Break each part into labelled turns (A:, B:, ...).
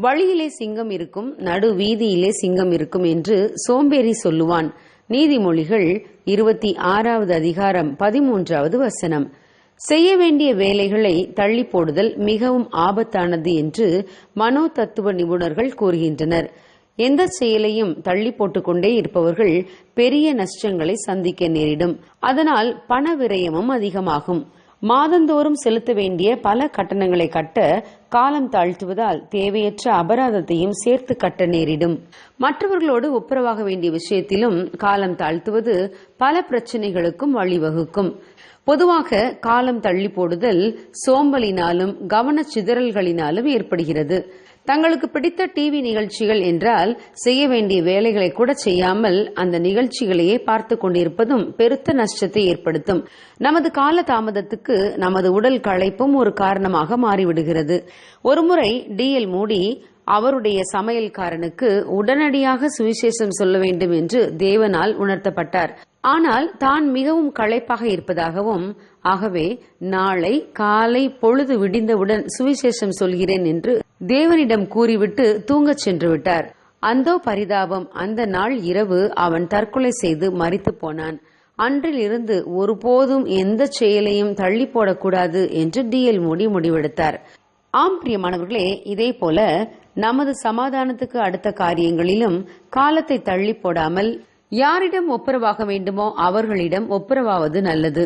A: வழியிலே சிங்கம் இருக்கும் நடு வீதியிலே சிங்கம் இருக்கும் என்று சோம்பேறி சொல்லுவான். நீதிமொழிகள் இருபத்தி ஆறாவது அதிகாரம் பதிமூன்றாவது வசனம். செய்ய வேண்டிய வேலைகளை தள்ளி போடுதல் மிகவும் ஆபத்தானது என்று மனோ தத்துவ நிபுணர்கள் கூறுகின்றனர். எந்த செயலையும் தள்ளி போட்டுக்கொண்டே இருப்பவர்கள் பெரிய நஷ்டங்களை சந்திக்க நேரிடும். அதனால் பண விரயமும் அதிகமாகும். மாதந்தோறும் செலுத்த வேண்டிய பல கட்டணங்களை கட்ட காலம் தாழ்த்துவதால் தேவையற்ற அபராதத்தையும் சேர்த்து கட்ட நேரிடும். மற்றவர்களோடு ஒப்புரவாக வேண்டிய விஷயத்திலும் காலம் தாழ்த்துவது பல பிரச்சனைகளுக்கும் வழிவகுக்கும். பொதுவாக காலம் தள்ளி போடுதல் சோம்பலினாலும் கவன சிதறல்களினாலும் ஏற்படுகிறது. தங்களுக்கு பிடித்த டிவி நிகழ்ச்சிகள் என்றால் செய்ய வேண்டிய வேலைகளை கூட செய்யாமல் அந்த நிகழ்ச்சிகளையே பார்த்து கொண்டிருப்பதும் பெருத்த நஷ்டத்தை ஏற்படுத்தும். நமது கால தாமதத்துக்கு நமது உடல் களைப்பும் ஒரு காரணமாக மாறிவிடுகிறது. ஒருமுறை டிஎல் மூடி அவருடைய சமையல்காரனுக்கு உடனடியாக சுவிசேஷம் சொல்ல வேண்டும் என்று தேவனால் உணர்த்தப்பட்டார். ஆனால் தான் மிகவும் களைப்பாக இருப்பதாகவும் ஆகவே நாளை காலை பொழுது விடிந்தவுடன் சுவிசேஷம் சொல்கிறேன் என்று தேவனிடம் கூறிவிட்டு தூங்கச் சென்று விட்டார் அந்தோ பரிதாபம் அந்த நாள் இரவு அவன் தற்கொலை செய்து மறித்து போனான். அன்றில் இருந்து ஒருபோதும் எந்த செயலையும் தள்ளி போடக்கூடாது என்று டிஎல் மோடி முடிவெடுத்தார். ஆம் பிரியமானவர்களே இதே போல நமது சமாதானத்துக்கு அடுத்த காரியங்களிலும் காலத்தை தள்ளி போடாமல் யாரிடம் ஒப்புரவாக வேண்டுமோ அவர்களிடம் ஒப்புரவாவது நல்லது.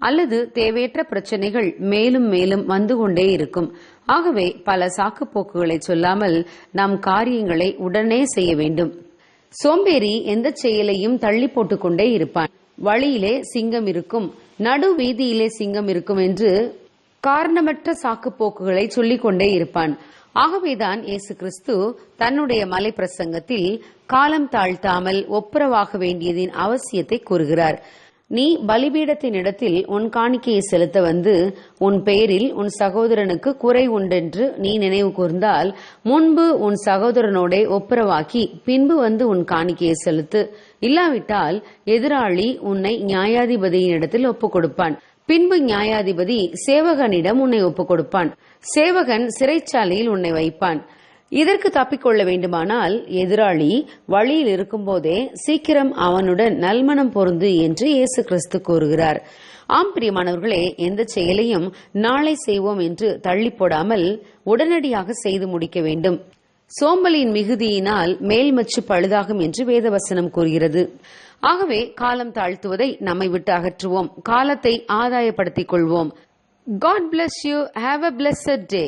A: அல்லது தேவையற்ற பிரச்சனைகள் மேலும் மேலும் வந்து கொண்டே இருக்கும். ஆகவே பல சாக்குப்போக்குகளை சொல்லாமல் நாம் காரியங்களை உடனே செய்ய வேண்டும். சோம்பேறி எந்த செயலையும் தள்ளி போட்டுக்கொண்டே இருப்பான். வழியிலே சிங்கம் இருக்கும் நடு வீதியிலே சிங்கம் இருக்கும் என்று காரணமற்ற சாக்குப்போக்குகளை சொல்லிக் கொண்டே இருப்பான். ஆகவேதான் இயேசு கிறிஸ்து தன்னுடைய மலை பிரசங்கத்தில் காலம் தாழ்த்தாமல் ஒப்புரவாக வேண்டியதின் அவசியத்தை கூறுகிறார். நீ பலிபீடத்தின் இடத்தில் உன் காணிக்கையை செலுத்த வந்து உன் பெயரில் உன் சகோதரனுக்கு குறை உண்டென்று நீ நினைவு கூர்ந்தால் முன்பு உன் சகோதரனோட ஒப்புரவாக்கி பின்பு வந்து உன் காணிக்கையை செலுத்து. இல்லாவிட்டால் எதிராளி உன்னை நியாயாதிபதியின் இடத்தில் ஒப்புக் கொடுப்பான் பின்பு நியாயாதிபதி சேவகனிடம் உன்னை ஒப்புக் கொடுப்பான் சேவகன் சிறைச்சாலையில் உன்னை வைப்பான். இதற்கு தப்பிக்கொள்ள வேண்டுமானால் எதிராளி வழியில் இருக்கும்போதே சீக்கிரம் அவனுடன் நல்மனம் பொருந்து என்று இயேசு கிறிஸ்து கூறுகிறார். ஆம் பிரியமானவர்களே எந்த செயலையும் நாளை செய்வோம் என்று தள்ளி போடாமல் உடனடியாக செய்து முடிக்க வேண்டும். சோம்பலின் மிகுதியினால் மேல்மச்சு பழுதாகும் என்று வேதவசனம் கூறுகிறது. ஆகவே காலம் தாழ்த்துவதை நம்மை விட்டு அகற்றுவோம். காலத்தை ஆதாயப்படுத்திக் கொள்வோம். God bless you have a blessed day